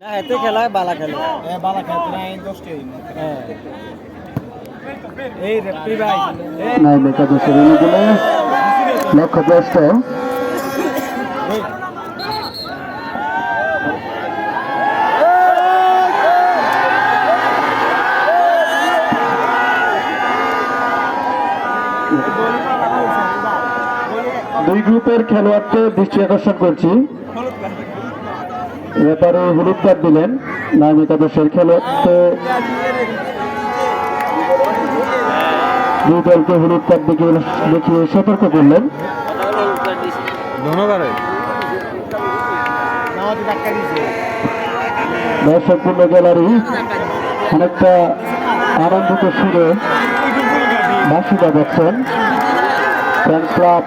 না এতে খেলায় বালা খেলে এ বালা খেলতে নাই দশটি হ্যাঁ। এই ভাই এই নাই লক্ষ্যভ্রষ্ট দুই গ্রুপের খেলোয়াড়কে দৃষ্টি আকর্ষণ করছি। ব্যাপারে হলুদ কার্ড দিলেন। নাম একাদশের খেলোয়াড়কে দুই দলকে হলুদ কার্ড দেখিয়ে দেখিয়ে সতর্ক করলেন। দর্শকপূর্ণ গ্যালারি অনেকটা আনন্দিত সুরে বাঁশি বাজাচ্ছেন ফ্যান ক্লাব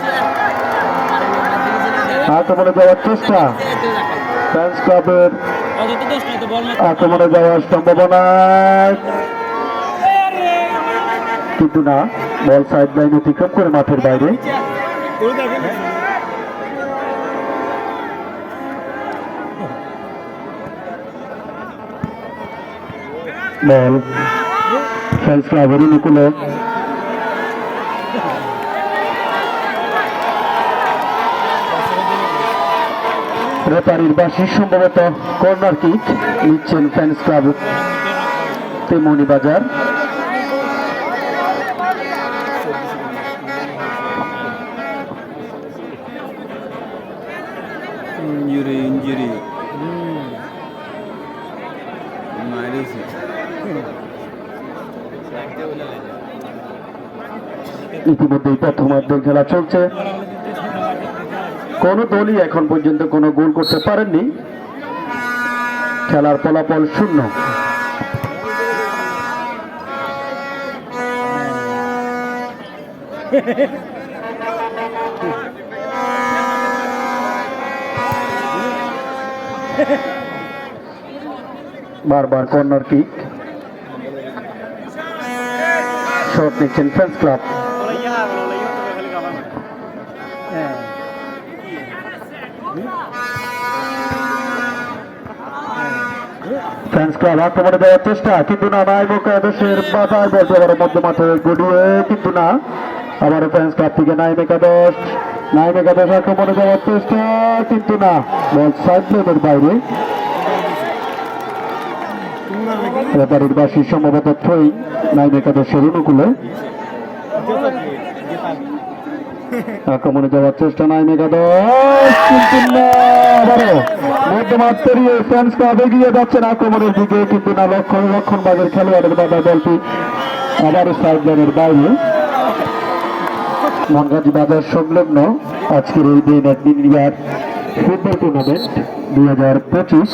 আক্রমণে যাওয়ার চেষ্টা। ফ্যান্স ক্লাবের আক্রমণে যাওয়ার সম্ভাবনা। কিন্তু না, বল সাইড লাইন অতিক্রম করে মাঠের বাইরে। বল। ফ্যান্স ক্লাবের অনুকূলে রেপারির বাসী সম্ভবত কর্নার কিক নিচ্ছেন ফ্যান্স ক্লাব তেমনি বাজার ইঞ্জুরি ইঞ্জুরি। মারিছে ইতিমধ্যেই প্রথমার্ধের খেলা চলছে। কোনো দলই এখন পর্যন্ত কোনো গোল করতে পারেননি। খেলার ফলাফল শূন্য। বারবার কর্নার কিক। শট নিচ্ছেন ফ্রেন্স ক্লাব। ফ্রেন্স ক্লাব আক্রমণে দেওয়ার চেষ্টা, কিন্তু না নাইমুখ একাদশের বাধায় বলতে আবার মধ্য মাঠে গড়িয়ে, কিন্তু না। আবার ফ্রেন্স ক্লাব থেকে নাইম একাদশ নাইম একাদশ আক্রমণে দেওয়ার চেষ্টা, কিন্তু না। বল সাইড লাইনের বাইরে। ব্যাপারীর বাসী সম্ভবত থ্রোয়িং নাইম একাদশের অনুকূলে। আক্রমণে যাওয়ার চেষ্টা, নাই মেঘাদশ কিন্তু না, আবারও। না, লক্ষণ লক্ষণ বাগের খেলোয়াড়ের বাধা দলটি আবারও সাইড লাইনের বাইরে। বাজার সংলগ্ন আজকের এই দিন এক দিন ফুটবল টুর্নামেন্ট দুই হাজার পঁচিশ